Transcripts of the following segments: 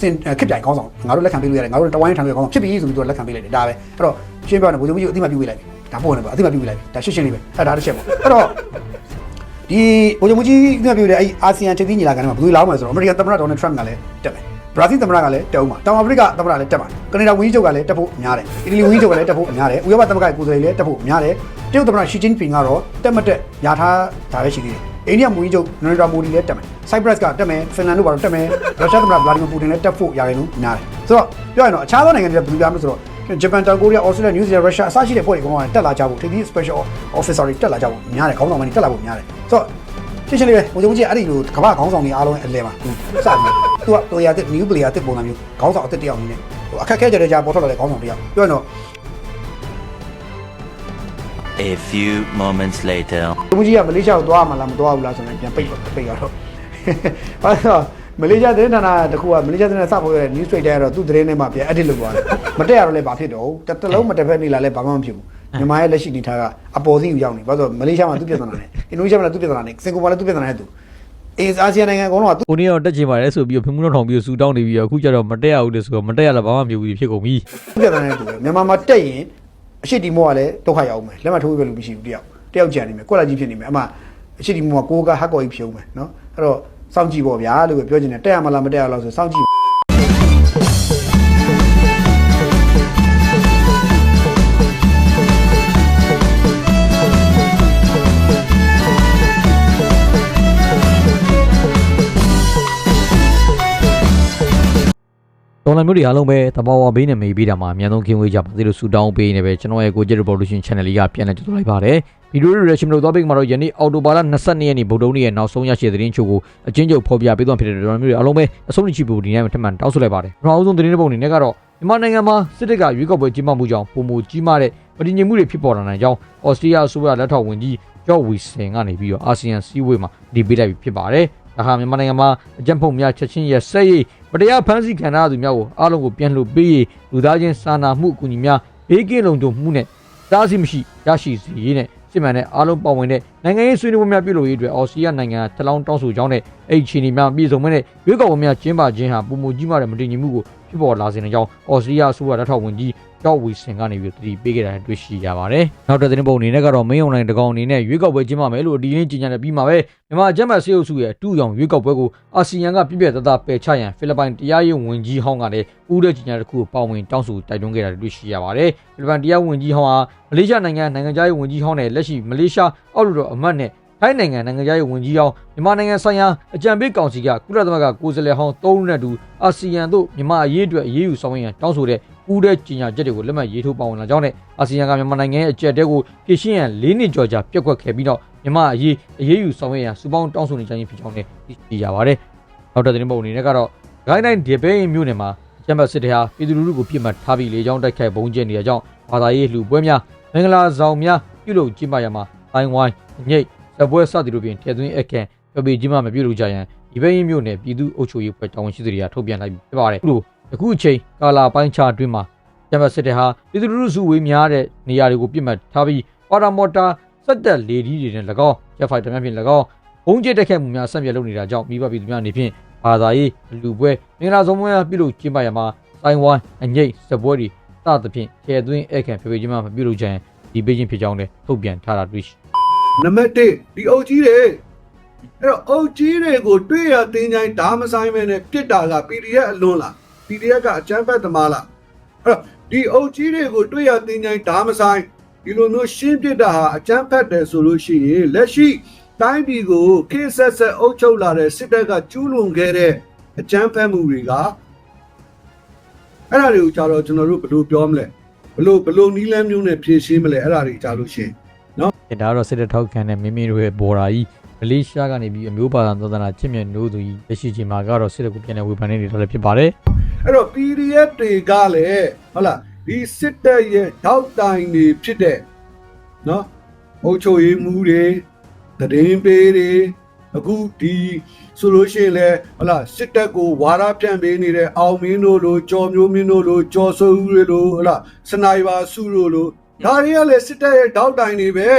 စင်ခစ်ပြိုင်ခေါင်းဆောင်ငါတို့လက်ခံပေးလို့ရတယ်ငါတို့တဝိုင်းထံပေးခေါင်းဆောင်ဖြစ်ပြီဆိုပြီးတော့လက်ခံပေးလိုက်တယ်ဒါပဲအဲ့တော့ရှင်းပြောရင်ဗိုလ်ချုပ်ကြီးကိုအတိမပြုတ်ပေးလိုက်ပြီဒါပို့နေပါအတိမပြုတ်ပေးလိုက်ပြီဒါရှင်းရှင်းလေးပဲအဲ့ဒါတစ်ချက်ပေါ့အဲ့တော့ဒီဗိုလ်ချုပ်ကြီးအတိမပြုတ်တဲ့အဲ့အာဆီယံချက်ကြီးညီလာခံထဲမှာဘယ်သူလာအောင်မလဲဆိုတော့အမေရိကန်သမ္မတဒေါ်နယ်ထရမ့်ကလည်းတက်မယ်ဘရာဇီးသမ္မတကလည်းတက်အောင်ပါတောင်အာဖရိကသမ္မတလည်းတက်ပါကနေဒါဝန်ကြီးချုပ်ကလည်းတက်ဖို့များတယ်အီတလီဝန်ကြီးချုပ်ကလည်းတက်ဖို့များတယ်ဥရောပသမဂ္ဂရဲ့ကိုယ်စားလှယ်လည်းတက်ဖို့များတယ်တရုတ်သမ္မတရှီကျင်းပင်ကတော့တက်မတက်ယာထားဒါပဲရှိသေးတယ် အိန္ဒိယဝန်ကြီးချုပ်နရဒရာမိုဒီလည်းတက်မယ်ဆိုက်ပရပ်ကတက်မယ်ဖင်လန်တို့ဘာလို့တက်မယ်ရုရှားသမ္မတဗလာဒီမီပူတင်လည်းတက်ဖို့ရာခိုင်နှုန်းများတယ်ဆိုတော့ပြောရရင်တော့အခြားသောနိုင်ငံတွေကဘယ်လိုပြမလဲဆိုတော့ဂျပန်တောင်ကိုရီးယားဩစတြေးလျနယူးဇီလန်ရုရှားအစရှိတဲ့ဖွဲ့တွေကတော့တက်လာကြဖို့ထိပ်သီး special officer တွေတက်လာကြဖို့များတယ်ခေါင်းဆောင်တွေတက်လာဖို့များတယ်ဆိုတော့ရှင်းရှင်းလေးပဲဘုံကြီးအဲ့ဒီလိုကမ္ဘာခေါင်းဆောင်တွေအားလုံးအလဲမှာစပြီသူက player တစ် new player တစ်ပုံစံမျိုးခေါင်းဆောင်အစ်တစ်တယောက်အနေနဲ့ဟိုအခက်ခဲကြတဲ့ကြာပေါ်ထွက်လာတဲ့ခေါင်းဆောင်တစ်ယောက်ပြောရင်တော့ A few moments later. ဘုံကြီးကမလေးရှားကိုသွားမှာလားမသွားဘူးလားဆိုရင်ပြန်ပိတ်ပိတ်ရတော့ဘာလို့မလေးရှားသတင်းဌာနတခုကမလေးရှားသတင်းစပေါ်ရတဲ့ news trader ကတော့သူ့သတင်းထဲမှာပြန် edit လုပ်သွားတယ်မတက်ရတော့လည်းဘာဖြစ်တော့တစ်တလုံးမတက်ဖက်နေလာလည်းဘာမှမဖြစ်ဘူးမြန်မာရဲ့လက်ရှိအနေထားကအပေါ်စီးကိုရောက်နေဘာလို့မလေးရှားမှာသူ့ပြဿနာနဲ့အင်ဒိုနီးရှားမှာလည်းသူ့ပြဿနာနဲ့စင်ကာပူမှာလည်းသူ့ပြဿနာနဲ့သူအေးအာဆီယံနိုင်ငံအကုန်လုံးကသူ့ကိုနေတော့တက်ချင်ပါတယ်ဆိုပြီးတော့ဖင်မှုတော့ထောင်ပြီးတော့ဆူတောင်းနေပြီးတော့အခုကျတော့မတက်ရဘူးလေဆိုတော့မတက်ရတော့ဘာမှမဖြစ်ဘူးဖြစ်ကုန်ပြီပြဿနာနဲ့တူတယ်မြန်မာမှာတက်ရင် အရှိတီမောကလည်းဒုက္ခရောက်မယ်လက်မထိုးပြလို့မရှိဘူးတယောက်တယောက်ကြံနေမယ်ကွက်လာကြီးဖြစ်နေမယ်အမှအရှိတီမောကကိုကဟက်ကော်ကြီးဖြုံးမယ်နော်အဲ့တော့စောင့်ကြည့်ပေါ့ဗျာလို့ပဲပြောချင်တယ်တက်ရမလားမတက်ရလားဆိုစောင့်ကြည့် တော်လမျိုးတွေအားလုံးပဲတဘာဝဘေးနဲ့မေးပေးတာမှာအများဆုံးခင်ဝေးကြပါသေးလို့ဆူတောင်းပေးနေပဲကျွန်တော်ရဲ့ကိုကျ revolution channel လေးကပြန်လည်ကြိုဆိုလိုက်ပါတယ်ဗီဒီယိုတွေ reaction လုပ်သွားပြီးမှတော့ယနေ့အော်တိုဘာလ22ရက်နေ့ဗုဒ္ဓနေ့ရဲ့နောက်ဆုံးရရှိတဲ့သတင်းချို့ကိုအချင်းချုပ်ဖော်ပြပေးသွားဖြစ်တဲ့တော်လမျိုးတွေအားလုံးပဲအဆုံးထိဖို့ဒီနေ့မှထပ်မံတောင်းဆိုလိုက်ပါတယ်ပထမအဆုံးသတင်းတစ်ပုဒ်အနေနဲ့ကတော့မြန်မာနိုင်ငံမှာစစ်တပ်ကရွေးကောက်ပွဲကျင်းပမှုကြောင့်ပုံမူကြီးမားတဲ့ပဋိညင်မှုတွေဖြစ်ပေါ်လာနိုင်ကြောင်းဩစတြေးလျအစိုးရလက်ထောက်ဝန်ကြီးဂျော့ဝီဆင်ကနေပြီးတော့အာဆီယံစည်းဝေးမှာဒီပေးလိုက်ပြီးဖြစ်ပါတယ် ဒါဟာမြန်မာနိုင်ငံမှာအကြံဖုံများချက်ချင်းရဲ့ဆက်ရည်မတရားဖမ်းဆီးခံရသူများကိုအားလုံးကိုပြန်လှုပ်ပေးရေးလူသားချင်းစာနာမှုအကူအညီများဘေးကင်းလုံခြုံမှုနဲ့စားစီမရှိရရှိစေရေးနဲ့စစ်မှန်တဲ့အားလုံးပါဝင်တဲ့နိုင်ငံရေးဆွေးနွေးပွဲများပြုလုပ်ရေးအတွက်အော်စတြေးလျနိုင်ငံထလောင်းတောင်းဆိုကြောင်းနဲ့အဲ့ဒီခြေအနေများပြည်စုံမဲ့ရွေးကောက်ပွဲများကျင်းပခြင်းဟာပုံမူကြီးမားတဲ့မတည်ငြိမ်မှုကိုဖြစ်ပေါ်လာစေတဲ့ကြောင်းအော်စတြေးလျအစိုးရလက်ထောက်ဝန်ကြီး ကျောက်ဝီစင်ကနေပြီးတတိပေးခဲ့တာတွေ့ရှိရပါတယ်။နောက်တဲ့သတင်းပုံအနေနဲ့ကတော့မင်းအွန်လိုင်းတကောင်အနေနဲ့ရွေးကောက်ပွဲကျင်းပမယ်လို့အဒီလင်းကြီးညာနဲ့ပြီးမှာပဲမြန်မာကျမ်းမာစေအုပ်စုရဲ့အတူရောင်ရွေးကောက်ပွဲကိုအာဆီယံကပြည့်ပြည့်သားသားပယ်ချရန်ဖိလစ်ပိုင်တရားရေးဝန်ကြီးဟောင်းကလည်းဦးတဲ့ကြီးညာတစ်ခုကိုပါဝင်တောင်းဆိုတိုက်တွန်းခဲ့တာတွေ့ရှိရပါတယ်။ဖိလစ်ပိုင်တရားဝန်ကြီးဟောင်းဟာမလေးရှားနိုင်ငံနိုင်ငံသားရေးဝန်ကြီးဟောင်းနဲ့လက်ရှိမလေးရှားအောက်လွှတ်တော်အမတ်နဲ့ထိုင်းနိုင်ငံနိုင်ငံသားရေးဝန်ကြီးဟောင်းမြန်မာနိုင်ငံဆိုင်ရာအကြံပေးကောင်စီကကုလသမဂ္ဂကိုယ်စားလှယ်ဟောင်း၃ဦးနဲ့တူအာဆီယံတို့မြန်မာအရေးအတွက်အရေးယူဆောင်ရွက်ရန်တောင်းဆိုတဲ့ ဦးတဲ့ကြီးညာချက်တွေကိုလက်မှတ်ရေးထိုးပါဝင်လာကြောင်းနဲ့အာဆီယံကမြန်မာနိုင်ငံရဲ့အကြက်တဲကိုဖြည့်ရှင်းရန်၄နှစ်ကျော်ကြာပြက်ကွက်ခဲ့ပြီးတော့မြန်မာအရေးအရေးယူဆောင်ရွက်ရန်စူပေါင်းတောင်းဆိုနေကြခြင်းဖြစ်ကြောင်းလည်းသိရှိရပါတယ်။နောက်တဲ့သတင်းပုံအနေနဲ့ကတော့ဂိုင်းတိုင်းဒီဘေးမြို့နယ်မှာကျမ်းပတ်စစ်တပ်ဟာပြည်သူလူထုကိုပြစ်မှတ်ထားပြီးလေကြောင်းတိုက်ခိုက်ပုံကျဲနေတဲ့ကြောင့်ဘာသာရေးလှူပွဲများမင်္ဂလာဆောင်များပြုလုပ်ကျင်းပရမှာတိုင်းဝိုင်းညိတ်စပွဲစသည်တို့ဖြင့်ထည့်သွင်းအခန့်ပြပေကြီးမှမပြုလုပ်ကြရန်ဒီဘေးမြို့နယ်ပြည်သူ့အုပ်ချုပ်ရေးဖွဲ့တာဝန်ရှိသူတွေကထုတ်ပြန်လိုက်ပြီးဖြစ်ပါတယ်။အခုလို အခုအချိန်ကာလာပိုင်းခြားအတွင်းမှာကျမ်းပတ်စစ်တဲ့ဟာပြည်သူလူထုစုဝေးများတဲ့နေရာတွေကိုပြစ်မှတ်ထားပြီးပါရာမော်တာစက်တက်လေဒီတွေနဲ့၎င်းရက်ဖိုက်တများဖြင့်၎င်းဘုံကျက်တက်ခဲ့မှုများဆက်ပြလုပ်နေတာကြောင့်မိဘပြည်သူများအနေဖြင့်ဘာသာရေးလူပွဲမင်္ဂလာဆောင်ပွဲများပြုလုပ်ကျင်းပရမှာစိုင်းဝိုင်းအငိတ်စပွဲတွေစသဖြင့်ကျဲသွင်းအခန့်ဖေဖေချင်းမှမပြုလုပ်ကြရင်ဒီပေးချင်းဖြစ်ကြောင်းလည်းထုတ်ပြန်ထားတာတွေ့ရှိနံပါတ်1ဒီအုပ်ကြီးတွေအဲ့တော့အုပ်ကြီးတွေကိုတွေ့ရတင်းချိုင်းဓာမဆိုင်မဲနဲ့ပြစ်တာက PDF အလွန်လား PDF ကအကျန်းဖက်သမားလားအဲ့တော့ဒီအုပ်ကြီးတွေကိုတွေ့ရတင်းချိုင်းဓာမဆိုင်ဒီလိုမျိုးရှင်းပြစ်တာဟာအကျန်းဖက်တယ်ဆိုလို့ရှိရင်လက်ရှိတိုင်းပြည်ကိုခေတ်ဆက်ဆက်အုပ်ချုပ်လာတဲ့စစ်တပ်ကကျူးလွန်ခဲ့တဲ့အကျန်းဖက်မှုတွေကအဲ့ဒါတွေကိုကြတော့ကျွန်တော်တို့ဘယ်လိုပြောမလဲဘယ်လိုဘယ်လိုနီးလန်းမျိုးနဲ့ဖြည့်ရှင်းမလဲအဲ့ဒါတွေကြလို့ရှိရင်ဒါကတော့စစ်တပ်ထောက်ခံတဲ့မိမိတို့ရဲ့ဘော်ရာကြီးမလေးရှားကနေပြီးအမျိုးပါသာသောသနာချစ်မြတ်နိုးသူကြီးလက်ရှိချိန်မှာကတော့စစ်တပ်ကိုပြန်လည်ဝေဖန်နေတယ်လည်းဖြစ်ပါတယ် အဲ့တော့ PDF တွေကလည်းဟုတ်လားဒီစစ်တပ်ရဲ့ထောက်တိုင်တွေဖြစ်တဲ့နော်အုပ်ချုပ်ရေးမှုတွေသတင်းပေးတွေအခုဒီဆိုလို့ရှိရင်လဲဟုတ်လားစစ်တပ်ကိုဝါရဖြန့်ပေးနေတဲ့အောင်မင်းတို့လိုကြော်မျိုးမင်းတို့လိုကြော်စိုးဦးတွေလိုဟုတ်လားစနိုက်ပါစုတို့လိုဒါတွေကလည်းစစ်တပ်ရဲ့ထောက်တိုင်တွေပဲ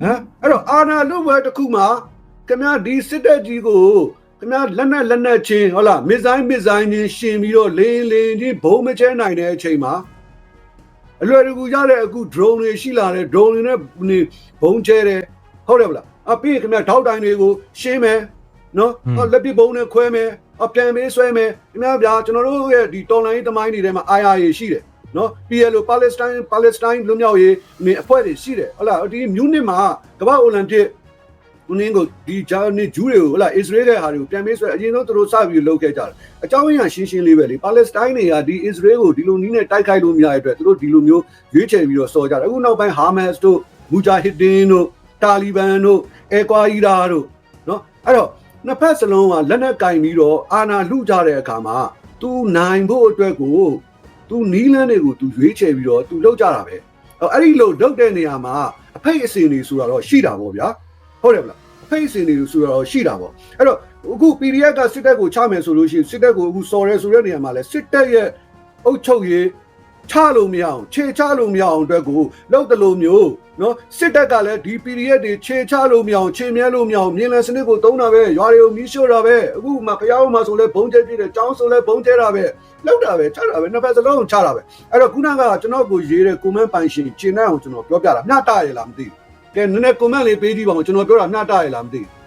ဟမ်အဲ့တော့အာနာလူဘွယ်တစ်ခုမှာခင်ဗျာဒီစစ်တပ်ကြီးကို ခခင်ဗျာလက်နက်လက်နက်ချင်းဟုတ်လားမစ်ဇိုင်းမစ်ဇိုင်းချင်းရှင်ပြီးတော့လင်းလင်းချင်းဘုံမချဲနိုင်တဲ့အချိန်မှာအလွယ်တကူရတဲ့အခု drone တွေရှိလာတယ် drone တွေနဲ့နေဘုံချဲတယ်ဟုတ်တယ်ဗလားအပြီးခင်ဗျာထောက်တိုင်တွေကိုရှင်းမယ်နော်ဟောလက်ပစ်ဘုံနဲ့ခွဲမယ်အပြန်ပေးဆွဲမယ်ခင်ဗျာဗျာကျွန်တော်တို့ရဲ့ဒီတော်လိုင်းသမိုင်းတွေထဲမှာ IRA ရှိတယ်နော် PLO Palestine Palestine လူမျိုးရေးနေအဖွဲ့တွေရှိတယ်ဟုတ်လားဒီမြူးနစ်မှာကမ္ဘာအိုလံပစ် ဦးနင်းကိုဒီဂျာနေဂျူးတွေကိုဟလာအစ္စရေးရဲ့ဟာတွေကိုပြန်ပေးဆွဲအရင်ဆုံးသူတို့စပြီးလုပ်ခဲ့ကြတယ်အကြောင်းရင်းကရှင်းရှင်းလေးပဲလေပါလက်စတိုင်းတွေကဒီအစ္စရေးကိုဒီလိုနီးနဲ့တိုက်ခိုက်လို့မရတဲ့အတွက်သူတို့ဒီလိုမျိုးရွေးချယ်ပြီးတော့စော်ကြတယ်အခုနောက်ပိုင်းဟာမတ်စ်တို့မူဂျာဟစ်ဒင်တို့တာလီဘန်တို့အကွာအီရာတို့နော်အဲ့တော့နှစ်ဖက်စလုံးကလက်နက်ကင်ပြီးတော့အာဏာလုကြတဲ့အခါမှာသူနိုင်ဖို့အတွက်ကိုသူနီးလန်းတွေကိုသူရွေးချယ်ပြီးတော့သူလုပ်ကြတာပဲအဲ့ဒီလိုလုပ်တဲ့နေရာမှာအဖိတ်အစင်တွေဆိုတာတော့ရှိတာပေါ့ဗျာ ဟုတ်တယ်မလားဖိတ်စင်တွေဆိုတော့ရှိတာပေါ့အဲ့တော့အခု PDF ကစစ်တပ်ကိုချမယ်ဆိုလို့ရှိရင်စစ်တပ်ကိုအခုစော်ရဲဆိုတဲ့နေရာမှာလဲစစ်တပ်ရဲ့အုပ်ချုပ်ရေးချလို့မရအောင်ခြေချလို့မရအောင်အတွက်ကိုလောက်တလို့မျိုးနော်စစ်တပ်ကလည်းဒီ PDF တွေခြေချလို့မရအောင်ခြေမြဲလို့မရအောင်မြင်းလန်စနစ်ကိုတုံးတာပဲရွာတွေကိုမီးရှို့တာပဲအခုမှဖျားအောင်မှဆိုလဲဘုံကျဲပြည့်တယ်ចောင်းဆိုလဲဘုံကျဲတာပဲလောက်တာပဲချတာပဲနှစ်ဖက်စလုံးချတာပဲအဲ့တော့ခုနကကျွန်တော်ကိုရေးတဲ့ကွန်မန့်ပိုင်ရှင်ကျင်းတဲ့အောင်ကျွန်တော်ပြောပြတာမျှတရလားမသိဘူး ကဲနည်းနည်း comment လေးပေးကြည့်ပါဦးကျွန်တော်ပြောတာမျှတရလားမသိဘူး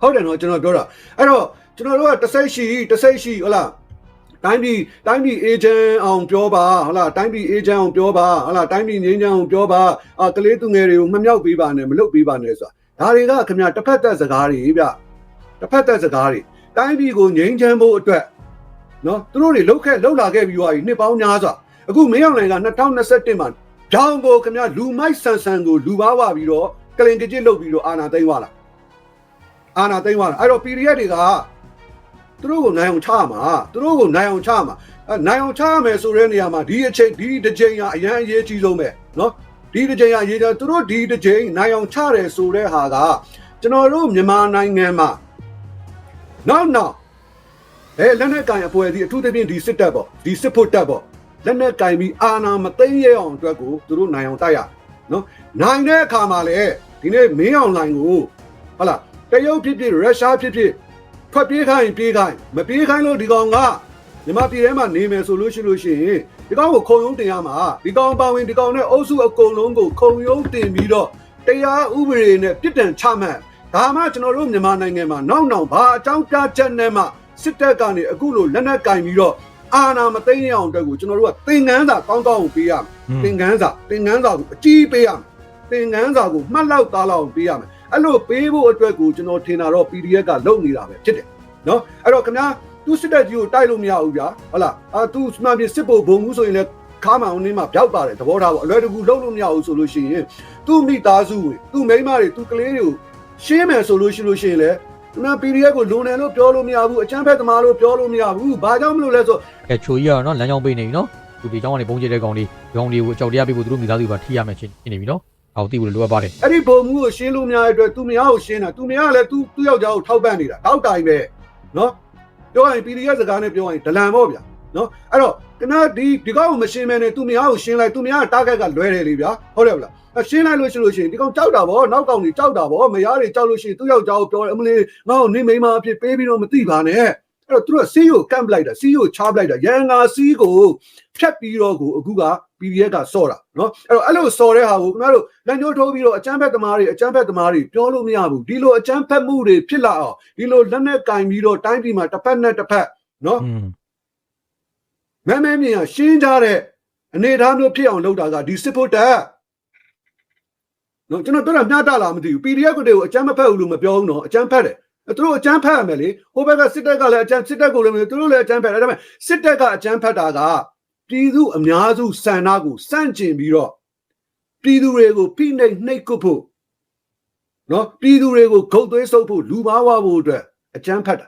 ဟုတ်တယ်နော်ကျွန်တော်ပြောတာအဲ့တော့ကျွန်တော်တို့ကတစ်စိတ်ရှိတစ်စိတ်ရှိဟုတ်လားတိုင်းပြည်တိုင်းပြည်အေဂျင့်အောင်ပြောပါဟုတ်လားတိုင်းပြည်အေဂျင့်အောင်ပြောပါဟုတ်လားတိုင်းပြည်ငြိမ်းချမ်းအောင်ပြောပါအာကလေးသူငယ်တွေကိုမမြောက်ပေးပါနဲ့မလုပ်ပေးပါနဲ့ဆိုတာဒါတွေကခင်ဗျာတစ်ဖက်သက်စကားတွေဗျတစ်ဖက်သက်စကားတွေတိုင်းပြည်ကိုငြိမ်းချမ်းဖို့အတွက် နော်သူတို့တွေလှုပ်ခဲ့လှုပ်လာခဲ့ပြီးသွားပြီနှစ်ပေါင်းများစွာအခုမင်းအောင်လိုင်က2021မှာဂျောင်းကိုခင်ဗျာလူမိုက်ဆန်ဆန်ကိုလူပါဝပြီးတော့ကလင်ကကြစ်လုပ်ပြီးတော့အာနာသိမ်းသွားလာအာနာသိမ်းသွားလာအဲ့တော့ PDF တွေကသူတို့ကိုနိုင်အောင်ချရမှာသူတို့ကိုနိုင်အောင်ချရမှာအဲနိုင်အောင်ချရမယ်ဆိုတဲ့နေရာမှာဒီအချိန်ဒီတစ်ချိန်ကအရန်အရေးကြီးဆုံးပဲနော်ဒီတစ်ချိန်ကအရေးကြီးသူတို့ဒီတစ်ချိန်နိုင်အောင်ချတယ်ဆိုတဲ့ဟာကကျွန်တော်တို့မြန်မာနိုင်ငံမှာနောက်နောက် အဲလက်နက်ကင်အဖွဲ့အစည်းအထူးသဖြင့်ဒီစစ်တပ်ပေါ့ဒီစစ်ဖို့တပ်ပေါ့လက်နက်ကင်ပြီးအာဏာမသိမ်းရအောင်အတွက်ကိုသူတို့နိုင်အောင်တိုက်ရနော်နိုင်တဲ့အခါမှာလေဒီနေ့မင်းအောင်လိုင်ကိုဟုတ်လားတရုတ်ဖြစ်ဖြစ်ရုရှားဖြစ်ဖြစ်ထွက်ပြေးခိုင်းပြေးခိုင်းမပြေးခိုင်းလို့ဒီကောင်ကမြန်မာပြည်ထဲမှာနေမယ်ဆိုလို့ရှိလို့ရှိရင်ဒီကောင်ကိုခုံရုံးတင်ရမှာဒီကောင်ပါဝင်ဒီကောင်နဲ့အုပ်စုအကုန်လုံးကိုခုံရုံးတင်ပြီးတော့တရားဥပဒေနဲ့ပြစ်ဒဏ်ချမှတ်ဒါမှကျွန်တော်တို့မြန်မာနိုင်ငံမှာနောက်နောက်ဘာအကြောင်းပြချက်နဲ့မှ စစ်တပ်ကနေအခုလိုလက်နက်ကင်ပြီးတော့အာဏာမသိမ်းရအောင်အတွက်ကိုကျွန်တော်တို့ကသင်ငန်းစာကောင်းကောင်းကိုပေးရမယ်သင်ငန်းစာသင်ငန်းစာကိုအကြီးပေးရမယ်သင်ငန်းစာကိုမှတ်လောက်သားလောက်ပေးရမယ်အဲ့လိုပေးဖို့အတွက်ကိုကျွန်တော်ထင်တာတော့ PDF ကလုပ်နေတာပဲဖြစ်တယ်နော်အဲ့တော့ခင်ဗျာသူစစ်တပ်ကြီးကိုတိုက်လို့မရဘူးဗျာဟုတ်လားအာသူစမှန်ပြစစ်ဖို့ဘုံမှုဆိုရင်လည်းခါမှအောင်နေမှာပြောက်ပါတယ်သဘောထားပေါ့အလွယ်တကူလုပ်လို့မရဘူးဆိုလို့ရှိရင်သူ့မိသားစုတွေသူ့မိန်းမတွေသူ့ကလေးတွေကိုရှင်းမယ်ဆိုလို့ရှိလို့ရှိရင်လည်း ဒီမှာ PDF ကိုလွန်တယ်လို့ပြောလို့မရဘူးအချမ်းဖက်သမားလို့ပြောလို့မရဘူးဘာကြောင့်မလို့လဲဆိုကဲချိုကြီးကတော့နော်လမ်းကြောင်းပေးနေပြီနော်သူဒီကြောင်းကနေပုံကျဲတဲ့ကောင်လေးဒီကောင်လေးကိုအကြောက်တရားပေးဖို့သူတို့မိသားစုပါထိရမယ်ချင်းနေပြီနော်အော်တိဘူးလိုအပ်ပါတယ်အဲ့ဒီဘုံမှုကိုရှင်းလို့မရတဲ့အတွက်သူမရကိုရှင်းတာသူမရကလည်းသူသူ့ယောက်ျားကိုထောက်ပံ့နေတာတောက်တိုင်ပဲနော်ပြောရင် PDF စကားနဲ့ပြောရင်ဒလန်ပေါ့ဗျာနော်အဲ့တော့ကနဒီဒီကောင်ကိုမရှင်းမဲနဲ့သူမရကိုရှင်းလိုက်သူမရကတာဂက်ကလွဲတယ်လေဗျာဟုတ်တယ်ဗလားအ ရှင်းလိုက်လို့ရှိလို့ရှိရင်ဒီကောင်ကြောက်တာဗောနောက်ကောင်ကြီးကြောက်တာဗောမရတွေကြောက်လို့ရှိရင်သူ့ယောက်ျားကိုပြောတယ်အမလေးငါ့ကိုနေမိန်းမအဖြစ်ပေးပြီးတော့မသိပါနဲ့အဲ့တော့သူတို့ကစီးကိုကန့်ပလိုက်တာစီးကိုချားပလိုက်တာရန်ငါစီးကိုဖြတ်ပြီးတော့ကိုအခုက PDF ကစော့တာနော်အဲ့တော့အဲ့လိုစော်တဲ့ဟာကိုခင်ဗျားတို့လမ်းကျိုးထိုးပြီးတော့အကြမ်းဖက်သမားတွေအကြမ်းဖက်သမားတွေပြောလို့မရဘူးဒီလိုအကြမ်းဖက်မှုတွေဖြစ်လာအောင်ဒီလိုလက်နဲ့ကင်ပြီးတော့တိုင်းပြည်မှာတစ်ဖက်နဲ့တစ်ဖက်နော်อืมမဲမဲမြင်ကရှင်းကြတဲ့အနေအထားမျိုးဖြစ်အောင်လုပ်တာကဒီစစ်ဖို့တက် နော်ကျွန်တော်ပြောတာမျှတလားမသိဘူး PDF ကိုတွေကိုအကြမ်းမဖက်ဘူးလို့မပြောဘူးနော်အကြမ်းဖက်တယ်သူတို့အကြမ်းဖက်ရမယ်လေဟိုဘက်ကစစ်တပ်ကလည်းအကြမ်းစစ်တပ်ကိုလည်းသူတို့လည်းအကြမ်းဖက်တယ်ဒါပေမဲ့စစ်တပ်ကအကြမ်းဖက်တာကပြည်သူအများစုစံနာကိုစန့်ကျင်ပြီးတော့ပြည်သူတွေကိုဖိနှိပ်နှိပ်ကွပ်ဖို့နော်ပြည်သူတွေကိုဂုတ်သွေးဆုပ်ဖို့လူပါဝါဖို့အတွက်အကြမ်းဖက်တာ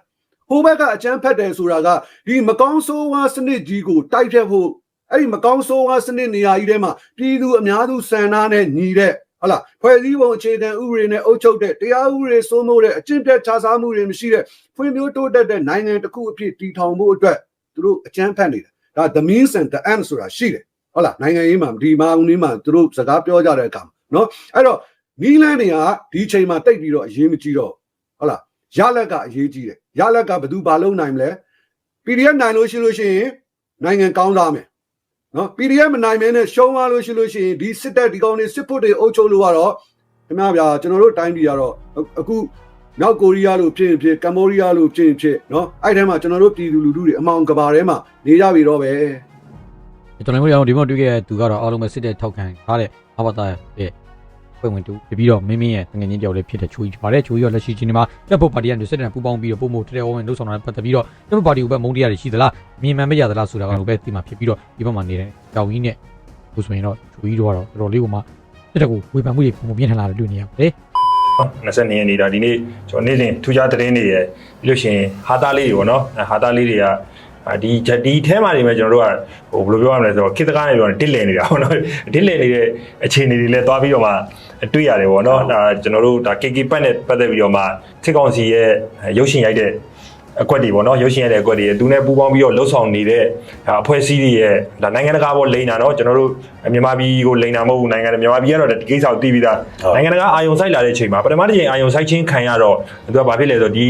ဟိုဘက်ကအကြမ်းဖက်တယ်ဆိုတာကဒီမကောင်းဆိုးဝါးစနစ်ကြီးကိုတိုက်ဖြတ်ဖို့အဲ့ဒီမကောင်းဆိုးဝါးစနစ်နေရာကြီးထဲမှာပြည်သူအများစုစံနာနဲ့ညီတဲ့ ဟုတ်လားဖွဲ့စည်းပုံအခြေခံဥပဒေနဲ့အုပ်ချုပ်တဲ့တရားဥပဒေစိုးမိုးတဲ့အကျင့်ပြတ်ခြားစားမှုတွေမရှိတဲ့ဖွံ့ဖြိုးတိုးတက်တဲ့နိုင်ငံတစ်ခုအဖြစ်တည်ထောင်ဖို့အတွက်သူတို့အကြမ်းဖက်နေတာဒါ the means and the end ဆိုတာရှိတယ်ဟုတ်လားနိုင်ငံရေးမှာဒီမာဦးလေးမှာသူတို့စကားပြောကြတဲ့အခါမှာနော်အဲ့တော့နီးလန်းတွေကဒီချိန်မှာတိတ်ပြီးတော့အရေးမကြီးတော့ဟုတ်လားရလက်ကအရေးကြီးတယ်ရလက်ကဘယ်သူဘာလုပ်နိုင်မလဲ PDF နိုင်လို့ရှိလို့ရှိရင်နိုင်ငံကောင်းစားမယ် နော် PDF မနိုင်မဲနဲ့ရှုံးသွားလို့ရှိလို့ရှိရင်ဒီစစ်တပ်ဒီကောင်တွေစစ်ဖို့တွေအုပ်ချုပ်လို့ကတော့ခင်ဗျားဗျာကျွန်တော်တို့တိုင်းပြည်ကတော့အခုမြောက်ကိုရီးယားလို့ဖြစ်ရင်ဖြစ်ကမ္ဘောဒီးယားလို့ဖြစ်ရင်ဖြစ်နော်အဲ့ထဲမှာကျွန်တော်တို့ပြည်သူလူထုတွေအမောင်ကဘာထဲမှာနေကြပြီတော့ပဲကျွန်တော်တို့ရောဒီမှာတွေ့ခဲ့တဲ့သူကတော့အားလုံးပဲစစ်တဲ့ထောက်ခံထားတဲ့အဘတာရဲ့ ဖွဲ့ဝင်တူပြီးတော့မင်းမင်းရဲ့ငွေချင်းတယောက်လေးဖြစ်တဲ့ချိုးကြီးပါတယ်ချိုးကြီးကလက်ရှိချင်းဒီမှာတပ်ဖို့ပါတီကနေစစ်တဲ့ပူပေါင်းပြီးတော့ပုံမတဲတဲဝဝင်လှုပ်ဆောင်တာပတ်သက်ပြီးတော့တပ်ဖို့ပါတီကပဲမုံတရားတွေရှိသလားမြင်မှန်မရသလားဆိုတာကတော့ပဲဒီမှာဖြစ်ပြီးတော့ဒီဘက်မှာနေတဲ့ကြောင်ကြီးနဲ့ဟိုဆိုရင်တော့ချိုးကြီးတို့ကတော့တော်တော်လေးကိုမှတက်တက်ကိုဝေဖန်မှုတွေပုံမပြင်းထန်လာတယ်တွေ့နေရပါတယ်22ရက်နေတာဒီနေ့ကျွန်တော်နေ့စဉ်ထူးခြားသတင်းတွေရယ်ပြီးလို့ရှိရင်ဟာတာလေးတွေပေါ့နော်အဲဟာတာလေးတွေကအာဒီဒီအဲမှာနေမှာကျွန်တော်တို့ကဟိုဘယ်လိုပြောရမလဲဆိုတော့ခေတ်သကားနေပြောရင်တစ်လည်နေတာပေါ့နော်တစ်လည်နေတဲ့အခြေအနေတွေလည်းသွားပြီးတော့မှ တွေ့ရတယ်ပေါ့နော်ဒါကျွန်တော်တို့ဒါ KK ပတ်နဲ့ပတ်သက်ပြီးတော့မှစစ်ကောင်စီရဲ့ရုပ်ရှင်ရိုက်တဲ့အကွက်တွေပေါ့နော်ရုပ်ရှင်ရတဲ့အကွက်တွေသူနဲ့ပူးပေါင်းပြီးတော့လှုပ်ဆောင်နေတဲ့အဖွဲ့အစည်းတွေရဲ့ဒါနိုင်ငံတကာပေါ်လိန်တာနော်ကျွန်တော်တို့မြန်မာပြည်ကိုလိန်တာမဟုတ်ဘူးနိုင်ငံမြန်မာပြည်ကတော့ဒီကိစ္စကိုသိပြီးသားနိုင်ငံတကာအာယုံဆိုင်လာတဲ့အချိန်မှာပထမတစ်ချိန်အာယုံဆိုင်ချင်းခံရတော့သူကဘာဖြစ်လဲဆိုတော့ဒီ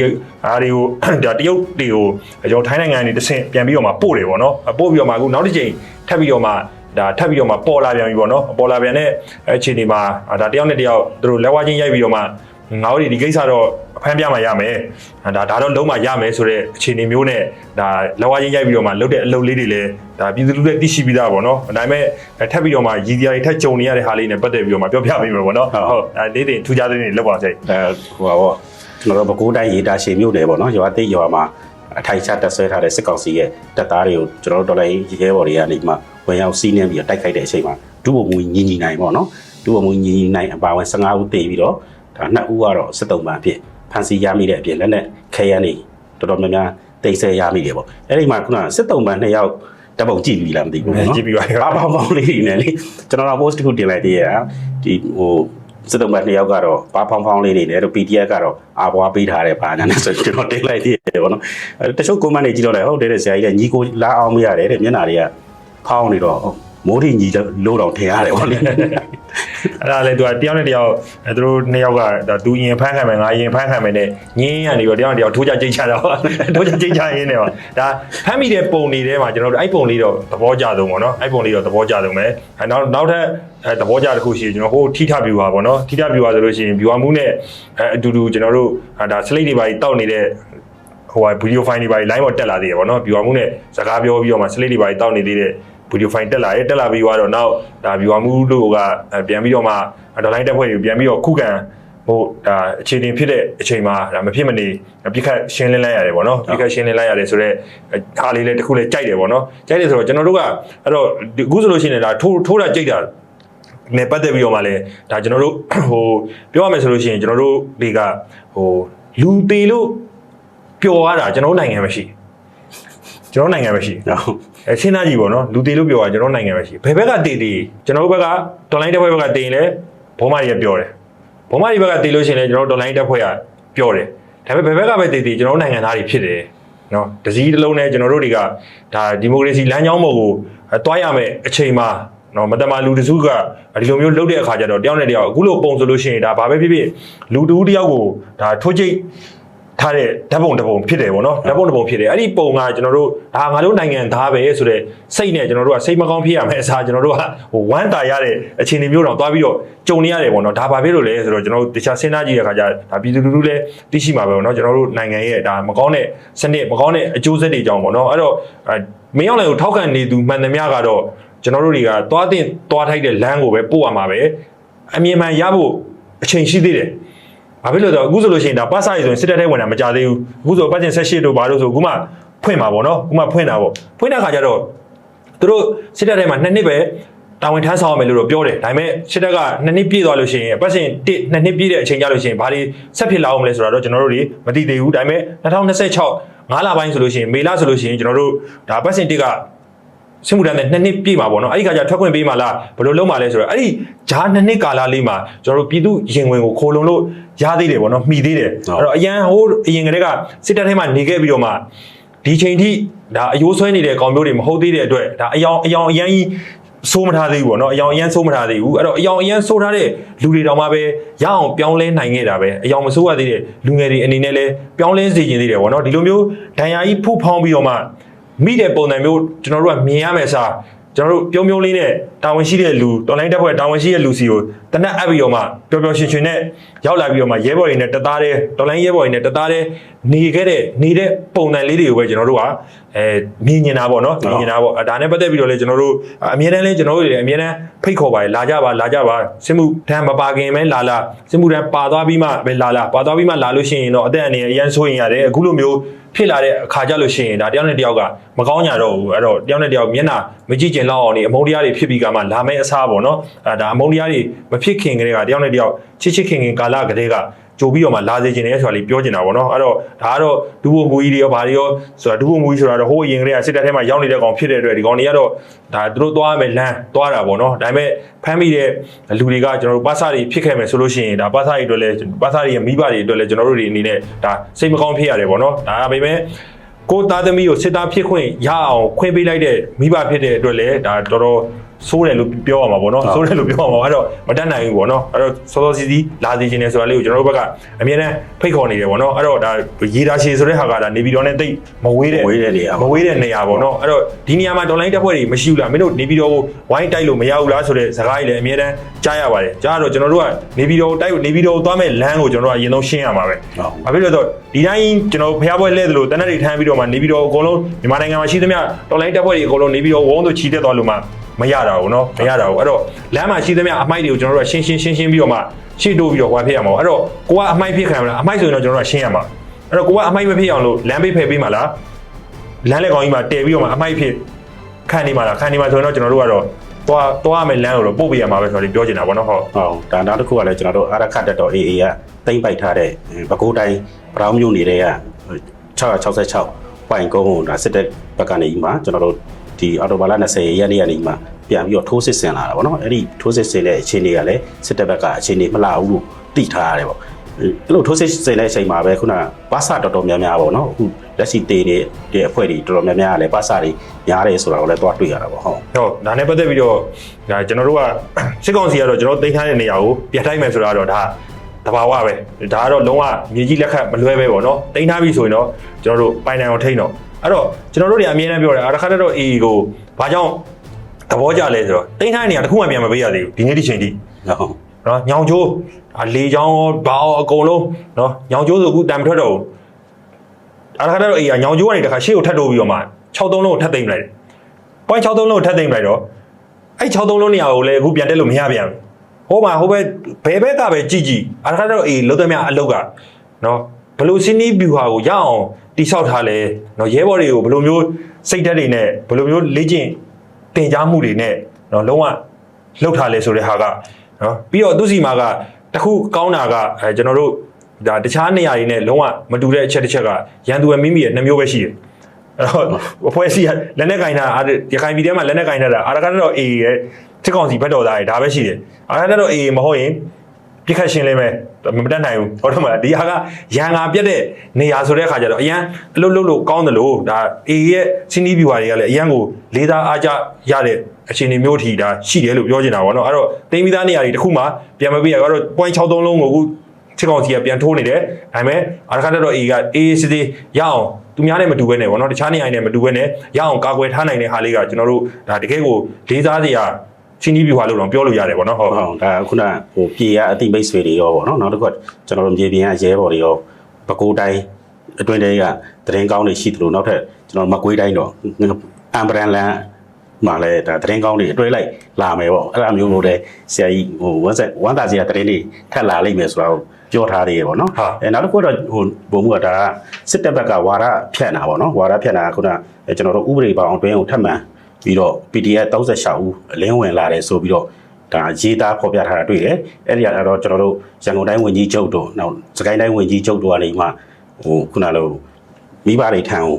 အားတွေကိုဒါတရုတ်တွေကိုကျွန်တော်ထိုင်းနိုင်ငံတွေတဆင့်ပြန်ပြီးတော့မှပို့တယ်ပေါ့နော်ပို့ပြီးတော့မှအခုနောက်တစ်ချိန်ထပ်ပြီးတော့မှ ဒါထပ်ပြီးတော့မှပေါ်လာပြန်ပြီပေါ့နော်ပေါ်လာပြန်တဲ့အခြေအနေမှာဒါတယောက်နဲ့တယောက်သူတို့လက်ဝါးချင်းရိုက်ပြီးတော့မှငါတို့ဒီကိစ္စတော့အဖမ်းပြမှရမယ်ဒါဒါတော့လုံးမရမယ်ဆိုတဲ့အခြေအနေမျိုးနဲ့ဒါလက်ဝါးချင်းရိုက်ပြီးတော့မှလုပ်တဲ့အလုပ်လေးတွေလည်းဒါပြည်သူလူထုလည်းသိရှိပြီးသားပေါ့နော်ဒါပေမဲ့ထပ်ပြီးတော့မှရည်စရာတွေထပ်ကြုံနေရတဲ့ဟာလေးနဲ့ပတ်သက်ပြီးတော့မှပြောပြပေးမယ်ပေါ့နော်ဟုတ်အဲနေ့တင်ထူးခြားတဲ့နေ့လောက်ပါစေအဲဟိုပါပေါ့ကျွန်တော်တို့ပဲကိုးတိုင်းရေးတာရှေမြို့နယ်ပေါ့နော်ရွာသိပ်ရွာမှာ အထိုင်ချတက်ဆွဲထားတဲ့စစ်ကောင်စီရဲ့တပ်သားတွေကိုကျွန်တော်တို့တော်လိုင်းရဲဘော်တွေကနေမှဝင်ရောက်စီးနှင်းပြီးတော့တိုက်ခိုက်တဲ့အချိန်မှာဒုဗိုလ်မှူးညီညီနိုင်ပေါ့နော်ဒုဗိုလ်မှူးညီညီနိုင်အပါဝင်15ဦးတေပြီးတော့ဒါ2ဦးကတော့စစ်တုံးပန်းအဖြစ်ဖမ်းဆီးရမိတဲ့အပြင်လက်နဲ့ခဲရန်နေတော်တော်များများတိတ်ဆဲရမိတယ်ပေါ့အဲ့ဒီမှာခုနကစစ်တုံးပန်း2ယောက်တပ်ပုံကြည့်ပြီးလားမသိဘူးပေါ့နော်ကြည့်ပြီးပါရောဘာပေါင်းပေါင်းလေးတွေနဲ့လေကျွန်တော်တော့ post တစ်ခုတင်လိုက်သေးရတာဒီဟို စစ်တုံးဘက်နှစ်ယောက်ကတော့ဘာဖောင်းဖောင်းလေးတွေနဲ့တို့ PDF ကတော့အာဘွားပေးထားတယ်ဘာညာနဲ့ဆိုကျွန်တော်တင်လိုက်သေးတယ်ပေါ့နော်အဲတချို့ comment တွေကြည့်တော့လည်းဟုတ်တယ်တဲ့ဆရာကြီးကညီကိုလာအောင်မရတယ်တဲ့မျက်နှာတွေကဖောင်းနေတော့ မိုးရီညီလို့တော့ထင်ရတယ်ပေါ့လေအဲ့ဒါလည်းသူကတယောက်နဲ့တယောက်အဲသူတို့နှစ်ယောက်ကဒါသူရင်ဖမ်းခံမယ်ငါရင်ဖမ်းခံမယ်နဲ့ညင်းရနေပြီးတော့တယောက်နဲ့တယောက်ထိုးကြကြိတ်ချတာပေါ့ထိုးကြကြိတ်ချရင်းနေပါဒါဖမ်းမိတဲ့ပုံတွေထဲမှာကျွန်တော်တို့အဲ့ပုံလေးတော့သဘောကျဆုံးပေါ့နော်အဲ့ပုံလေးတော့သဘောကျဆုံးပဲအဲနောက်နောက်ထပ်အဲသဘောကျတစ်ခုရှိရင်ကျွန်တော်ဟိုထိထဗျူဟာပေါ့နော်ထိထဗျူဟာဆိုလို့ရှိရင်ဗျူဟာမှုနဲ့အဲအတူတူကျွန်တော်တို့ဒါ slate တွေပါတောက်နေတဲ့ဟိုဗီဒီယိုဖိုင်တွေပါ line ပေါ်တက်လာသေးတယ်ဗောနော် viewer မှုနဲ့စကားပြောပြီးတော့မှ slate တွေပါတောက်နေသေးတဲ့ ဗီဒီယိုဖိုင်တက်လာတယ်တက်လာပြီးတော့နောက်ဒါ viewer မှုတို့ကပြန်ပြီးတော့မှ online တက်ဖွဲ့တွေပြန်ပြီးတော့ခုခံဟိုဒါအခြေတင်ဖြစ်တဲ့အချိန်မှာဒါမဖြစ်မနေပြစ်ခတ်ရှင်းလင်းလိုက်ရတယ်ဗောနော်ပြစ်ခတ်ရှင်းလင်းလိုက်ရတယ်ဆိုတော့အားလေးလည်းတစ်ခုလည်းကြိုက်တယ်ဗောနော်ကြိုက်တယ်ဆိုတော့ကျွန်တော်တို့ကအဲ့တော့အခုဆိုလို့ရှိရင်ဒါထိုးထိုးတာကြိတ်တာနေပတ်သက်ပြီးတော့မှလည်းဒါကျွန်တော်တို့ဟိုပြောရမယ်ဆိုလို့ရှိရင်ကျွန်တော်တို့တွေကဟိုလူသေးလို့ပျော်ရတာကျွန်တော်တို့နိုင်ငံပဲရှိကျွန်တော်တို့နိုင်ငံပဲရှိဟုတ် အဲရှင်းသားကြီးပေါ့နော်လူသေးလို့ပျော်ရကျွန်တော်တို့နိုင်ငံပဲရှိဘယ်ဘက်ကတေးတေးကျွန်တော်တို့ဘက်ကဒေါ်လိုင်းတစ်ဖွဲ့ဘက်ကတေးရင်လည်းဘောမကြီးကပျော်တယ်ဘောမကြီးဘက်ကတေးလို့ရှိရင်လည်းကျွန်တော်တို့ဒေါ်လိုင်းတစ်ဖွဲ့ကပျော်တယ်ဒါပေမဲ့ဘယ်ဘက်ကပဲတေးတေးကျွန်တော်တို့နိုင်ငံသားတွေဖြစ်တယ်နော်တစည်းတစ်လုံးနဲ့ကျွန်တော်တို့တွေကဒါဒီမိုကရေစီလမ်းကြောင်းပေါ်ကိုအဲတွားရမယ်အချိန်မှာနော်မတမလူတစုကဒီလိုမျိုးလှုပ်တဲ့အခါကျတော့တယောက်နဲ့တယောက်အခုလိုပုံဆိုလို့ရှိရင်ဒါဘာပဲဖြစ်ဖြစ်လူတူတယောက်ကိုဒါထိုးချိတ် ထားတဲ့ဓာတ်ပုံတစ်ပုံဖြစ်တယ်ဗောနော်ဓာတ်ပုံတစ်ပုံဖြစ်တယ်အဲ့ဒီပုံကကျွန်တော်တို့ဒါငါတို့နိုင်ငံသားပဲဆိုတော့စိတ်နဲ့ကျွန်တော်တို့ကစိတ်မကောင်းဖြစ်ရမယ်အစားကျွန်တော်တို့ကဟိုဝမ်းတာရတဲ့အခြေအနေမျိုးတော့သွားပြီးတော့ကြုံနေရတယ်ဗောနော်ဒါဘာဖြစ်လို့လဲဆိုတော့ကျွန်တော်တို့တခြားစဉ်းစားကြည့်တဲ့အခါကျဒါပြည်သူလူထုလည်းသိရှိမှာပဲဗောနော်ကျွန်တော်တို့နိုင်ငံရဲ့ဒါမကောင်းတဲ့စနစ်မကောင်းတဲ့အကျိုးဆက်တွေကြောင့်ဗောနော်အဲ့တော့မင်းအောင်လည်းကိုထောက်ခံနေသူမှန်သမျှကတော့ကျွန်တော်တို့တွေကသွားတင်သွားထိုက်တဲ့လမ်းကိုပဲပို့ရမှာပဲအမြင်မှန်ရဖို့အချိန်ရှိသေးတယ် ဘာဖြစ်လို့လဲဆိုတော့အခုဆိုလို့ရှိရင်ဒါပတ်စာရီဆိုရင်စစ်တပ်ထဲဝင်တာမကြသေးဘူးအခုဆိုပတ်ကျင်ဆက်ရှိတို့ဘာလို့ဆိုအခုမှဖွင့်မှာပေါ့နော်အခုမှဖွင့်တာပေါ့ဖွင့်တဲ့ခါကျတော့သူတို့စစ်တပ်ထဲမှာနှစ်နှစ်ပဲတာဝန်ထမ်းဆောင်ရမယ်လို့တော့ပြောတယ်ဒါပေမဲ့စစ်တပ်ကနှစ်နှစ်ပြည့်သွားလို့ရှိရင်ပတ်စင်တစ်နှစ်နှစ်ပြည့်တဲ့အချိန်ကြလို့ရှိရင်ဘာတွေဆက်ဖြစ်လာအောင်မလဲဆိုတော့ကျွန်တော်တို့တွေမသိသေးဘူးဒါပေမဲ့2026 9လပိုင်းဆိုလို့ရှိရင်မေလဆိုလို့ရှိရင်ကျွန်တော်တို့ဒါပတ်စင်တစ်က စစ်မှုထမ်းတဲ့နှစ်နှစ်ပြည့်မှာပေါ့နော်အဲ့ဒီခါကျထွက်ခွင့်ပေးမှာလားဘယ်လိုလုပ်မှာလဲဆိုတော့အဲ့ဒီဂျားနှစ်နှစ်ကာလလေးမှာကျွန်တော်တို့ပြည်သူရင်ဝင်ကိုခိုးလုံလို့ရသေးတယ်ပေါ့နော်မှီသေးတယ်အဲ့တော့အရန်ဟိုးအရင်ကတည်းကစစ်တပ်ထဲမှာနေခဲ့ပြီးတော့မှဒီချိန်ထိဒါအယိုးဆွဲနေတဲ့ကောင်မျိုးတွေမဟုတ်သေးတဲ့အတွက်ဒါအယောင်အယောင်အရန်ကြီးဆိုးမထားသေးဘူးပေါ့နော်အယောင်အရန်ဆိုးမထားသေးဘူးအဲ့တော့အယောင်အရန်ဆိုးထားတဲ့လူတွေတောင်မှပဲရအောင်ပြောင်းလဲနိုင်ခဲ့တာပဲအယောင်မဆိုးရသေးတဲ့လူငယ်တွေအနေနဲ့လည်းပြောင်းလဲစေချင်သေးတယ်ပေါ့နော်ဒီလိုမျိုးဒဏ်ရာကြီးဖုဖောင်းပြီးတော့မှ မိတဲ့ပုံစံမျိုးကျွန်တော်တို့ကမြင်ရမယ်စားကျွန်တော်တို့ပြုံးပြုံးလေးနဲ့တာဝန်ရှိတဲ့လူတော်လိုင်းတက်ဖွဲ့တာဝန်ရှိတဲ့လူစီကိုတနက်အပ်ပြီးတော့မှပျော်ပျော်ရွှင်ရွှင်နဲ့ရောက်လာပြီးတော့မှရဲဘော်တွေနဲ့တသားတဲ့တော်လိုင်းရဲဘော်တွေနဲ့တသားတဲ့နေခဲ့တဲ့နေတဲ့ပုံစံလေးတွေကိုပဲကျွန်တော်တို့က အဲမြင်နေတာပေါ့နော်မြင်နေတာပေါ့အဲဒါနဲ့ပတ်သက်ပြီးတော့လည်းကျွန်တော်တို့အမြဲတမ်းလည်းကျွန်တော်တို့တွေအမြဲတမ်းဖိတ်ခေါ်ပါတယ်လာကြပါလာကြပါစစ်မှုတန်းမပါခင်ပဲလာလာစစ်မှုတန်းပါသွားပြီးမှပဲလာလာပါသွားပြီးမှလာလို့ရှိရင်တော့အသက်အန္တရာယ်အရန်ဆိုးရင်ရတယ်အခုလိုမျိုးဖြစ်လာတဲ့အခါကြလို့ရှိရင်ဒါတယောက်နဲ့တယောက်ကမကောင်းကြတော့ဘူးအဲ့တော့တယောက်နဲ့တယောက်မျက်နှာမကြည့်ကျင်လောက်အောင်နေအမုန်းတရားတွေဖြစ်ပြီးကမှလာမယ့်အစားပေါ့နော်အဲဒါအမုန်းတရားတွေမဖြစ်ခင်ကတည်းကတယောက်နဲ့တယောက်ချစ်ချစ်ခင်ခင်ကာလကတည်းက ကြိုပြီးတော့မှလာစေခြင်းနဲ့ဆိုတာလေးပြောချင်တာပေါ့နော်အဲ့တော့ဒါကတော့ဒူဘိုမူကြီးတွေရောဗာတွေရောဆိုတာဒူဘိုမူကြီးဆိုတာတော့ဟိုအရင်ကတည်းကစစ်တပ်ထဲမှာရောက်နေတဲ့ကောင်ဖြစ်တဲ့အတွက်ဒီကောင်တွေကတော့ဒါသူတို့သွားရမယ်လမ်းသွားတာပေါ့နော်ဒါပေမဲ့ဖမ်းမိတဲ့လူတွေကကျွန်တော်တို့ပါစာတွေဖြစ်ခဲ့မယ်ဆိုလို့ရှိရင်ဒါပါစာတွေအတွက်လည်းပါစာတွေရဲ့မိဘတွေအတွက်လည်းကျွန်တော်တို့တွေအနေနဲ့ဒါစိတ်မကောင်းဖြစ်ရတယ်ပေါ့နော်ဒါပေမဲ့ကိုသားသမီးကိုစစ်သားဖြစ်ခွင့်ရအောင်ခွင့်ပေးလိုက်တဲ့မိဘဖြစ်တဲ့အတွက်လည်းဒါတော်တော် ဆိုးတယ်လို့ပြောရမှာပေါ့နော်ဆိုးတယ်လို့ပြောရမှာအဲ့တော့မတတ်နိုင်ဘူးပေါ့နော်အဲ့တော့စောစောစီးစီးလာစီခြင်းနဲ့ဆိုတာလေးကိုကျွန်တော်တို့ဘက်ကအမြဲတမ်းဖိတ်ခေါ်နေတယ်ပေါ့နော်အဲ့တော့ဒါရေဒါရှည်ဆိုတဲ့ဟာကဒါနေပြည်တော်နဲ့တိတ်မဝေးတဲ့မဝေးတဲ့နေရာမဝေးတဲ့နေရာပေါ့နော်အဲ့တော့ဒီနေရာမှာဒေါ်လာတက်ဖွဲ့တွေမရှိဘူးလားမင်းတို့နေပြည်တော်ကိုဝိုင်းတိုက်လို့မရဘူးလားဆိုတဲ့စကားကြီးလည်းအမြဲတမ်းကြားရပါတယ်ကြားတော့ကျွန်တော်တို့ကနေပြည်တော်ကိုတိုက်နေပြည်တော်ကိုသွားမဲ့လမ်းကိုကျွန်တော်တို့ကအရင်ဆုံးရှင်းရမှာပဲဟုတ်ဘာဖြစ်လို့လဲဆိုတော့ဒီတိုင်းကျွန်တော်ဖျားပွဲလဲသလိုတနက်တွေထမ်းပြီးတော့မှနေပြည်တော်အကုန်လုံးမြန်မာနိုင်ငံမှာရှိသမျှတော်လိုင်းတက်ဖွဲ့တွေအကုန်လုံးနေပြည်တော်ဝုန်းတို့ချီတက်သွားလို့မှ မရတာဘူးเนาะမရတာဘူးအဲ့တော့လမ်းမှာရှိသမျှအမိုက်တွေကိုကျွန်တော်တို့ကရှင်းရှင်းရှင်းရှင်းပြီးတော့မှရှေ့တိုးပြီးတော့ဟွာဖြစ်ရမှာပေါ့အဲ့တော့ကိုကအမိုက်ဖြစ်ခံမလားအမိုက်ဆိုရင်တော့ကျွန်တော်တို့ကရှင်းရမှာအဲ့တော့ကိုကအမိုက်မဖြစ်အောင်လို့လမ်းပေးဖယ်ပေးမှာလားလမ်းလက်ကောင်ကြီးမှာတဲပြီးတော့မှအမိုက်ဖြစ်ခံနေမှာလားခံနေမှာဆိုရင်တော့ကျွန်တော်တို့ကတော့သွားသွားရမယ်လမ်းကိုတော့ပို့ပေးရမှာပဲဆိုတော့ပြောချင်တာပေါ့နော်ဟုတ် ဟုတ်ဒါနောက်တစ်ခုကလည်းကျွန်တော်တို့အာရခတ်တက်တော် AA ကတိမ့်ပိုက်ထားတဲ့ပဲခူးတိုင်းဗရောင်းမြို့နေတဲ့က666ပိုင်ကုန်းကိုဒါစစ်တပ်ဘက်ကနေမှကျွန်တော်တို့ ဒီအော်တိုဘာလ20ရက်နေ့ကနေမှပြန်ပြီးတော့ထိုးစစ်ဆင်လာတာဗောနော်အဲ့ဒီထိုးစစ်ဆင်တဲ့အခြေအနေကလည်းစစ်တပ်ဘက်ကအခြေအနေမလှဘူးလို့သိထားရတယ်ဗောအဲ့လိုထိုးစစ်ဆင်တဲ့အချိန်မှာပဲခုနပါစာတော်တော်များများဗောနော်အခုလက်ရှိတေနေတဲ့အဖွဲ့တွေတော်တော်များများကလည်းပါစာတွေများတယ်ဆိုတာကိုလည်းသွားတွေ့ရတာဗောဟုတ်ဟုတ်ဒါနဲ့ပတ်သက်ပြီးတော့ဒါကျွန်တော်တို့ကစစ်ကောင်စီကတော့ကျွန်တော်တို့တင်ထားတဲ့နေရာကိုပြတ်ထိုက်မယ်ဆိုတာတော့ဒါ တဘာဝပဲဒါကတော့လုံးဝမြေကြီးလက်ခတ်မလွဲပဲပေါ့နော်တင်ထားပြီဆိုရင်တော့ကျွန်တော်တို့ပိုင်နိုင်အောင်ထိန်းတော့အဲ့တော့ကျွန်တော်တို့တွေအမြဲတမ်းပြောတယ်အရခတ်တော့ AA ကိုဘာကြောင့်သဘောကျလဲဆိုတော့တင်ထားတဲ့နေရာတစ်ခုမှပြန်မပေးရသေးဘူးဒီနေ့ဒီချိန်ထိဟုတ်နော်ညောင်ကျိုးအလေချောင်းရောဘာရောအကုန်လုံးနော်ညောင်ကျိုးဆိုအခုတံမထွက်တော့ဘူးအရခတ်တော့ AA ကညောင်ကျိုးကနေတခါရှေ့ကိုထပ်တိုးပြီးတော့မှ63လုံးကိုထပ်သိမ့်လိုက်တယ် point 63လုံးကိုထပ်သိမ့်လိုက်တော့အဲ့63လုံးနေရာကိုလည်းအခုပြန်တက်လို့မရပြန်ဘူး ဟိုမှာဟိုဘက်ဘယ်ဘက်ကပဲကြည်ကြည်အရခတ်တော့ AA လုံးသမျှအလုတ်ကနော်ဘလို့စင်းနီးဗျူဟာကိုရအောင်တိဆောက်ထားလဲနော်ရဲဘော်တွေကိုဘလို့မျိုးစိတ်ဓာတ်တွေနဲ့ဘလို့မျိုးလေ့ကျင့်တင်ကြားမှုတွေနဲ့နော်လုံးဝလှုပ်ထားလဲဆိုတဲ့ဟာကနော်ပြီးတော့သူစီမာကတခုကောင်းတာကအဲကျွန်တော်တို့ဒါတခြားနေရာတွေနဲ့လုံးဝမတူတဲ့အချက်တစ်ချက်ကရန်သူရဲ့မိမိရဲ့နှမျိုးပဲရှိတယ်အဲ့တော့အဖွဲ့အစည်းကလက်နဲ့ကင်တာအာရခိုင်ပြည်ထဲမှာလက်နဲ့ကင်တာအာရကတော့ AA ရဲ့ စစ်ကောင်စီဘက်တော်သားတွေဒါပဲရှိတယ်အာရကတော့ AA မဟုတ်ရင်ပြစ်ခတ်ရှင်းလိမ့်မယ်မတက်နိုင်ဘူးဟုတ်တယ်မလားဒီဟာကရန်ငါပြက်တဲ့နေရာဆိုတဲ့အခါကျတော့အရန်အလုတ်လုတ်လို့ကောင်းတယ်လို့ဒါ A ရဲ့စီနီးဗျူဟာတွေကလည်းအရန်ကိုလေးသားအားကြရတဲ့အခြေအနေမျိုးထီဒါရှိတယ်လို့ပြောချင်တာပေါ့နော်အဲ့တော့တိမ်မီသားနေရာတွေတစ်ခုမှပြန်မပြရတော့ point 63လုံးကိုအခုစစ်ကောင်စီကပြန်ထိုးနေတယ်ဒါပေမဲ့အာရခတ်တော့ A က A စစ်စစ်ရအောင်သူများနဲ့မတူဘဲနဲ့ပေါ့နော်တခြားနေရာတွေနဲ့မတူဘဲနဲ့ရအောင်ကာကွယ်ထားနိုင်တဲ့ဟာလေးကကျွန်တော်တို့ဒါတကယ်ကိုလေးစားစရာ စီနီးဗျူဟာလို့တော့ပြောလို့ရတယ်ပေါ့နော်ဟုတ်ဟုတ်ဒါခုနဟိုပြေရအတိမိတ်ဆွေတွေရောဗောနော်နောက်တစ်ခုကကျွန်တော်တို့မြေပြင်ကရဲဘော်တွေရောပဲခူးတိုင်းအတွင်းတွေကသတင်းကောင်းတွေရှိသလိုနောက်ထပ်ကျွန်တော်မကွေးတိုင်းတော့အမ်ဘရန်လန်မှာလဲဒါသတင်းကောင်းတွေအတွဲလိုက်လာမယ်ဗောအဲ့ဒါမျိုးလို့လည်းဆရာကြီးဟိုဝမ်းဆက်ဝမ်းသာစရာသတင်းတွေထပ်လာလိမ့်မယ်ဆိုတော့ပြောထားသေးရဗောနော်ဟုတ်အဲနောက်တစ်ခုကတော့ဟိုဘုံမှုကဒါကစစ်တပ်ဘက်ကဝါရဖြန့်တာဗောနော်ဝါရဖြန့်တာကခုနအဲကျွန်တော်တို့ဥပဒေပေါင်းအတွင်းကိုထပ်မံ ပြီးတော့ PDF 36ဦးအလင်းဝင်လာတယ်ဆိုပြီးတော့ဒါရေးသားဖော်ပြထားတာတွေ့တယ်အဲ့ဒီကတော့ကျွန်တော်တို့ရန်ကုန်တိုင်းဝန်ကြီးချုပ်တို့နောက်စကိုင်းတိုင်းဝန်ကြီးချုပ်တို့ကနေမှဟိုခုနလိုမိဘတွေထံကို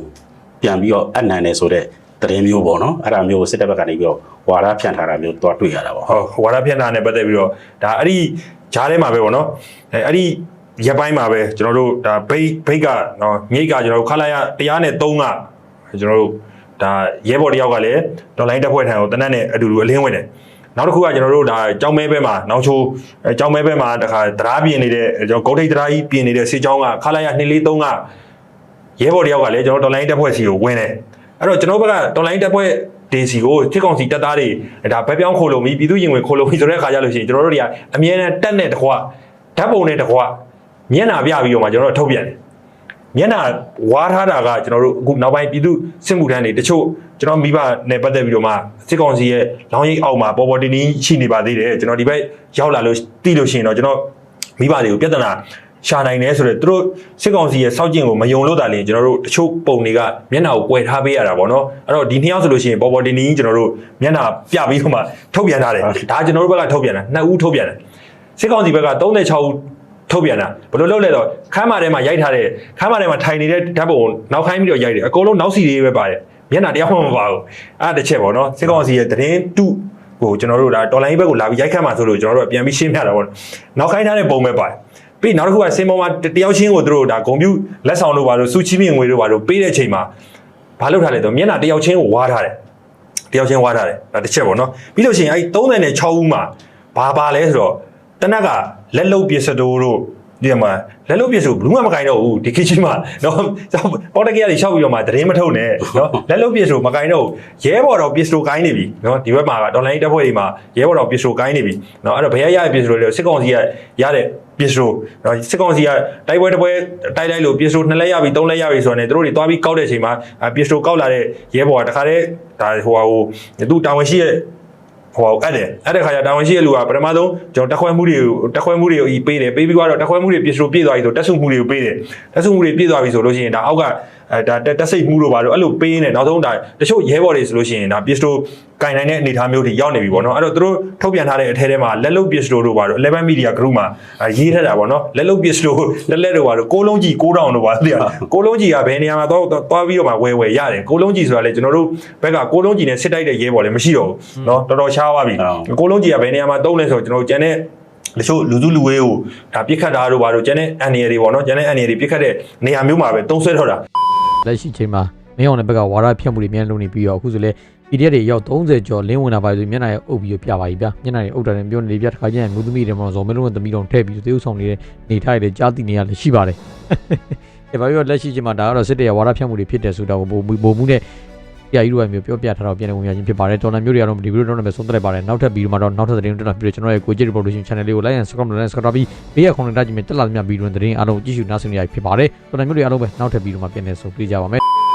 ပြန်ပြီးတော့အနံတယ်ဆိုတဲ့သတင်းမျိုးပေါ့နော်အဲ့ဒါမျိုးကိုစစ်တပ်ဘက်ကနေပြီးတော့ဝါရဖြန့်ထားတာမျိုးတော့တွေ့ရတာပေါ့ဟုတ်ဝါဒဖြန့်တာနဲ့ပတ်သက်ပြီးတော့ဒါအဲ့ဒီဂျားထဲမှာပဲပေါ့နော်အဲအဲ့ဒီရက်ပိုင်းမှာပဲကျွန်တော်တို့ဒါဘိတ်ဘိတ်ကနော်မြိတ်ကကျွန်တော်တို့ခလာရတရားနဲ့3ကကျွန်တော်တို့ ဒါရဲဘော်တယောက်ကလည်းဒေါ်လိုင်းတက်ဖွဲ့ထံကိုတနက်နဲ့အတူတူအလင်းဝင်တယ်နောက်တစ်ခုကကျွန်တော်တို့ဒါကြောင်းမဲဘဲမှာနောက်ချိုးအဲကြောင်းမဲဘဲမှာတခါသရားပြင်နေတဲ့ကျွန်တော်ဂုတ်ထိတ်သရားကြီးပြင်နေတဲ့စေချောင်းကခလာရ243ကရဲဘော်တယောက်ကလည်းကျွန်တော်ဒေါ်လိုင်းတက်ဖွဲ့စီကိုဝင်တယ်အဲ့တော့ကျွန်တော်ဘက်ကဒေါ်လိုင်းတက်ဖွဲ့ဒေစီကိုစစ်ကောင်စီတပ်သားတွေဒါဘက်ပြောင်းခိုလုံပြီးပြည်သူရင်ဝင်ခိုလုံပြီးဆိုတဲ့အခါကျလို့ရှိရင်ကျွန်တော်တို့တွေကအမြဲတမ်းတက်နဲ့တကွဓာတ်ပုံနဲ့တကွမျက်နှာပြပြီးတော့မှကျွန်တော်တို့ထုတ်ပြန်တယ် မျက်နှာဝါထားတာကကျွန်တော်တို့အခုနောက်ပိုင်းပြည်သူစစ်မှုထမ်းတွေတချို့ကျွန်တော်မိဘနဲ့ပတ်သက်ပြီးတော့မှစစ်ကောင်စီရဲ့လောင်းရိပ်အောက်မှာပေါ်ပေါ်တင်းတင်းရှိနေပါသေးတယ်ကျွန်တော်ဒီဘက်ရောက်လာလို့သိလို့ရှိရင်တော့ကျွန်တော်မိဘတွေကိုပြဿနာရှာနိုင်တယ်ဆိုတော့သူတို့စစ်ကောင်စီရဲ့စောက်ကျင်ကိုမယုံလို့တာလေကျွန်တော်တို့တချို့ပုံတွေကမျက်နှာကိုကွယ်ထားပေးရတာပေါ့နော်အဲ့တော့ဒီနှစ်ယောက်ဆိုလို့ရှိရင်ပေါ်ပေါ်တင်းတင်းကျွန်တော်တို့မျက်နှာပြပြီးတော့မှထုတ်ပြန်ထားတယ်ဒါကျွန်တော်တို့ဘက်ကထုတ်ပြန်တာနှစ်ဦးထုတ်ပြန်တယ်စစ်ကောင်စီဘက်က36ဦး ထုတ်ပြန်တာဘယ်လိုလုပ်လဲတော့ခမ်းမထဲမှာရိုက်ထားတဲ့ခမ်းမထဲမှာထိုင်နေတဲ့ဓာတ်ပုံကိုနောက်ခိုင်းပြီးတော့ရိုက်တယ်အကုန်လုံးနောက်စီတွေပဲပါတယ်မျက်နှာတရားမှမပါဘူးအဲ့ဒါတစ်ချက်ပေါ့နော်စစ်ကောင်စီရဲ့သတင်းတုကိုကျွန်တော်တို့ဒါတော်လိုင်းဘက်ကိုလာပြီးရိုက်ခတ်မှာဆိုလို့ကျွန်တော်တို့ကပြန်ပြီးရှင်းပြတာပေါ့နောက်ခိုင်းထားတဲ့ပုံပဲပါတယ်ပြီးနောက်တစ်ခုကစင်ပေါ်မှာတယောက်ချင်းကိုသူတို့ဒါဂုံပြူလက်ဆောင်တို့ပါလို့စူချီမင်ငွေတို့ပါလို့ပေးတဲ့ချိန်မှာဘာလုပ်ထားလဲတော့မျက်နှာတယောက်ချင်းကိုဝါထားတယ်တယောက်ချင်းဝါထားတယ်ဒါတစ်ချက်ပေါ့နော်ပြီးလို့ရှိရင်အဲဒီ36ဦးမှာဘာပါလဲဆိုတော့ တနက်ကလက်လုတ်ပစ္စတိုးတို့ဒီမှာလက်လုတ်ပစ္စတိုးဘလူးမမကင်တော့ဘူးဒီခေတ်ကြီးမှာနော်ပေါ်တကယ်ကြီးရှောက်ပြီးတော့မှသတင်းမထုတ်နဲ့နော်လက်လုတ်ပစ္စတိုးမကင်တော့ဘူးရဲဘော်တော့ပစ္စတိုးကိုင်းနေပြီနော်ဒီဘက်မှာကဒေါ်လာတက်ဖွဲ့တွေမှာရဲဘော်တော့ပစ္စတိုးကိုင်းနေပြီနော်အဲ့တော့ဘယ်ရရပစ္စတိုးလဲစစ်ကောင်စီကရတဲ့ပစ္စတိုးနော်စစ်ကောင်စီကတိုက်ပွဲတစ်ပွဲတိုက်လိုက်လို့ပစ္စတိုးနှစ်လက်ရပြီသုံးလက်ရပြီဆိုတော့ねသူတို့တွေသွားပြီးကောက်တဲ့အချိန်မှာပစ္စတိုးကောက်လာတဲ့ရဲဘော်ကတခါတည်းဒါဟိုဟာဟိုသူတာဝန်ရှိရဲ့ ဟိုအဲ့တယ်အဲ့တဲ့ခါကျတာဝန်ရှိတဲ့လူကပထမဆုံးကျွန်တော်တက်ခွဲမှုတွေကိုတက်ခွဲမှုတွေကိုဤပေးတယ်ပေးပြီးတော့တက်ခွဲမှုတွေပြည့်စုံပြည့်သွားပြီဆိုတက်ဆုမှုတွေကိုပေးတယ်တက်ဆုမှုတွေပြည့်သွားပြီဆိုလို့ရှိရင်ဒါအောက်က အဲဒါတက်စိတ်မှုတို့ပါတို့အဲ့လိုပေးနေနောက်ဆုံးဒါတချို့ရဲဘော်တွေဆိုလို့ရှိရင်ဒါပစ္စတိုကင်နိုင်တဲ့အနေအထားမျိုးတွေရောက်နေပြီပေါ့နော်အဲ့တော့တို့ထုတ်ပြန်ထားတဲ့အထဲထဲမှာလက်လုတ်ပစ္စတိုတို့ပါတို့11 media group မှာရေးထားတာပေါ့နော်လက်လုတ်ပစ္စတိုလက်လက်တို့ပါတို့ကိုလုံးကြီး9000တို့ပါသိရကိုလုံးကြီးကဘယ်နေရာမှာတော့သွားပြီးတော့မှဝယ်ဝယ်ရတယ်ကိုလုံးကြီးဆိုတာလေကျွန်တော်တို့ဘက်ကကိုလုံးကြီးနဲ့စစ်တိုက်တဲ့ရဲဘော်လည်းမရှိတော့ဘူးနော်တော်တော်ရှားသွားပြီကိုလုံးကြီးကဘယ်နေရာမှာတုံးလဲဆိုတော့ကျွန်တော်တို့ကျန်တဲ့တချို့လူစုလူဝေးကိုဒါပြစ်ခတ်တာတို့ပါတို့ကျန်တဲ့အန်ရီတွေပေါ့နော်ကျန်တဲ့အန်ရီတွေပြစ်ခတ်တဲ့နေရာမျိုးမှာပဲတုံးဆွဲတော့တာ လက်ရှိချိန်မှာမင်းအောင်တဲ့ဘက်ကဝါရဖြတ်မှုတွေမြန်လုံးနေပြီးတော့အခုဆိုလဲ PDF တွေရောက်30ကျော်လင်းဝင်လာပါဆိုမျက်နှာရဲ့အုပ်ပြီးတော့ပြပါပြီဗျမျက်နှာရဲ့အုပ်တာနဲ့ပြောနေလေဗျတစ်ခါကျရင်မျိုးသမီးတွေမှာဇော်မလုံးနဲ့သမီးတော်ထည့်ပြီးသေဥဆောင်နေတဲ့နေထားရတဲ့ကြားသိနေရလည်းရှိပါတယ်အဲဘာပြောလက်ရှိချိန်မှာဒါကတော့စစ်တပ်ရဲ့ဝါရဖြတ်မှုတွေဖြစ်တယ်ဆိုတာကိုပုံပုံမှုနဲ့ ပြကြီးတို့ကမျိုးပြောပြထားတော့ပြန်လည်ဝင်ရခြင်းဖြစ်ပါတယ်တော်လန်မျိုးတွေကတော့ဒီဗီဒီယိုတော့လည်းဆုံးသက်လိုက်ပါတယ်နောက်ထပ်ဗီဒီယိုမှာတော့နောက်ထပ်သတင်းတွေတက်လာပြီးတော့ကျွန်တော်ရဲ့ကိုကြည့် revolution channel လေးကို like and subscribe လုပ်လိုက် subscribe ပြီးဘေးရခေါင်းနဲ့တက်ကြည့်မြတက်လာသမျှဗီဒီယိုသတင်းအားလုံးကြည့်ရှုနားဆင်နေရဖြစ်ပါတယ်တော်လန်မျိုးတွေအားလုံးပဲနောက်ထပ်ဗီဒီယိုမှာပြန်လည်ဆုံတွေ့ကြပါမယ်